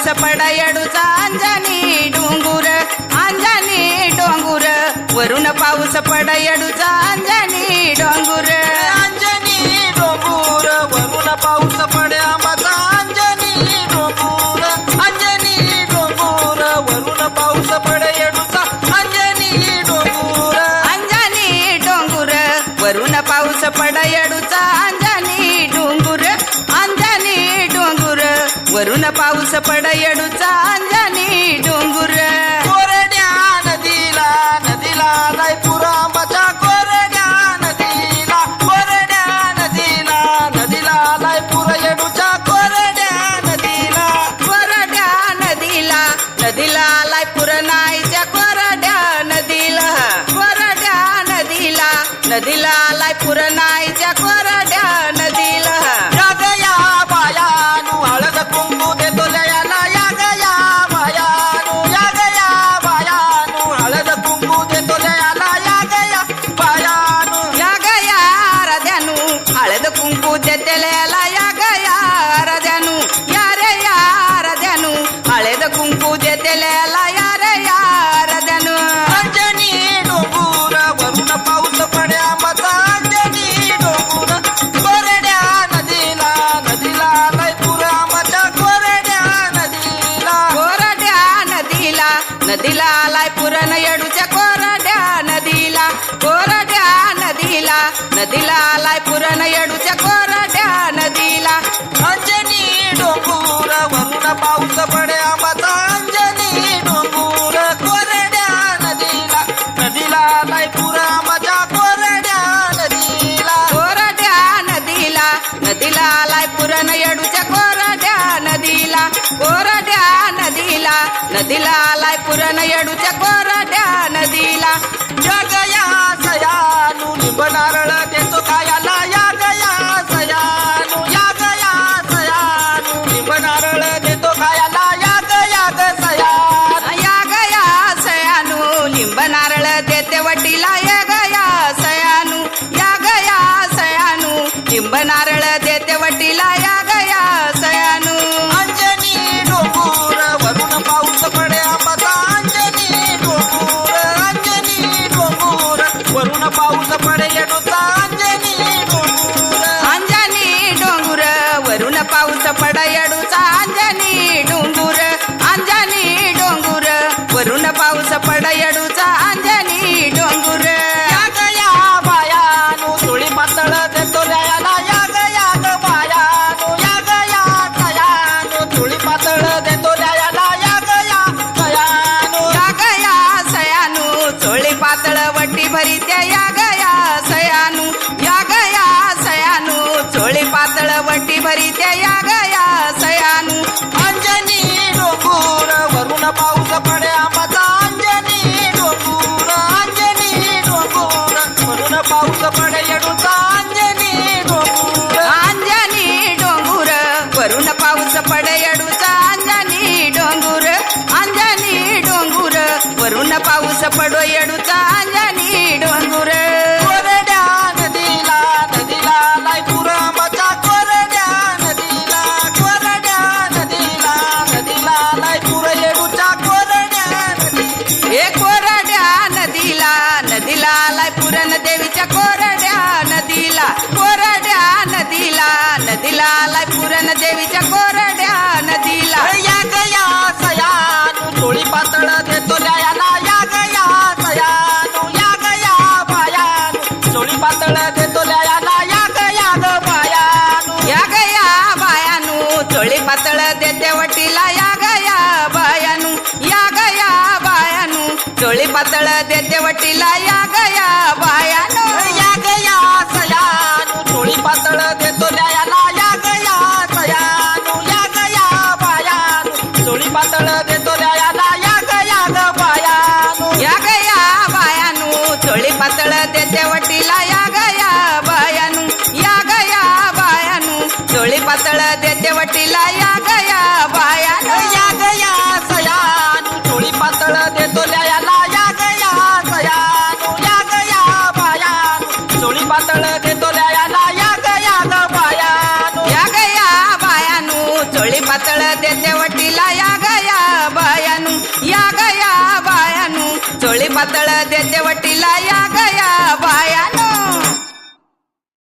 पाऊस पडायडूचा अंजनी डोंगुर अंजनी डोंगुर. वरून पाऊस पडायडूचा अंजनी डोंगुर. अंजनी डोंगूर वरून पाऊस पडे आंबाचा अंजनी डोंगूर. अंजनी डोंगूर वरून पाऊस पडे येडूचा अंजनी डोंगूर. अंजनी डोंगुर वरून पाऊस पडायडूचा पाऊस पडायडूचा अंजनी डोंगुर अंजनी डोंगूर वरून पाऊस पड्या मचा अंजनी डोंगूर कोरड्या नदीला नदीला लय पुरा मचा कोरड्या नदीला. कोरड्या नदीला नदीला आलाय पुरण येडूच्या कोरड्या नदीला. कोरड्या नदीला नदीला आलाय पुरण येडूच्या कोरड्या नदीला. नदीला नदीला आलाय पुरण येडूच्या कोरड्या नदीला. जगया वटी या गया सयानू. अंजनी डोंगूर वरून पाऊस पड्या आंबाचा अंजनी डोंगूर अंजनी डोंगूर. वरून पाऊस पडे येडूचा. अंजनी डोंगूर. अंजनी डोंगुर वरून पाऊस पडयडूचा अंजनी डोंगुर अंजनी डोंगुर. वरून पाऊस पडो येडूचा. देवीच्या कोरड्या नदीला कोरड्या नदीला नदीला आलाय पुरण देवीच्या कोरड्या नदीला. या गया सयानु चोळी पातळ देतो न्यायाला. या गया सयानु या गया बायानु चोळी पातळ देतो न्यायाला. या गया ग बायानु या गया बायानू चोळी पातळ देते वटीला. या गया बायानू या गया बायानू चोळी पातळ देते वटीला. या गया बायानू त्याच्या वटीला या गया बायानू या गया बायानू डोळे पातळ त्याच्या वटीला या गया बायानू या गया सयानू डोळी पातळ देतो लयाला या गया सयानू या गया बायानू डोळी पातळ देतो लयाला या गया ग बायानू या गया बायानू डोळी पातळ त्याच्या वटीला या गया बायानू या गया पातळ देते वटीला या गया बायानो.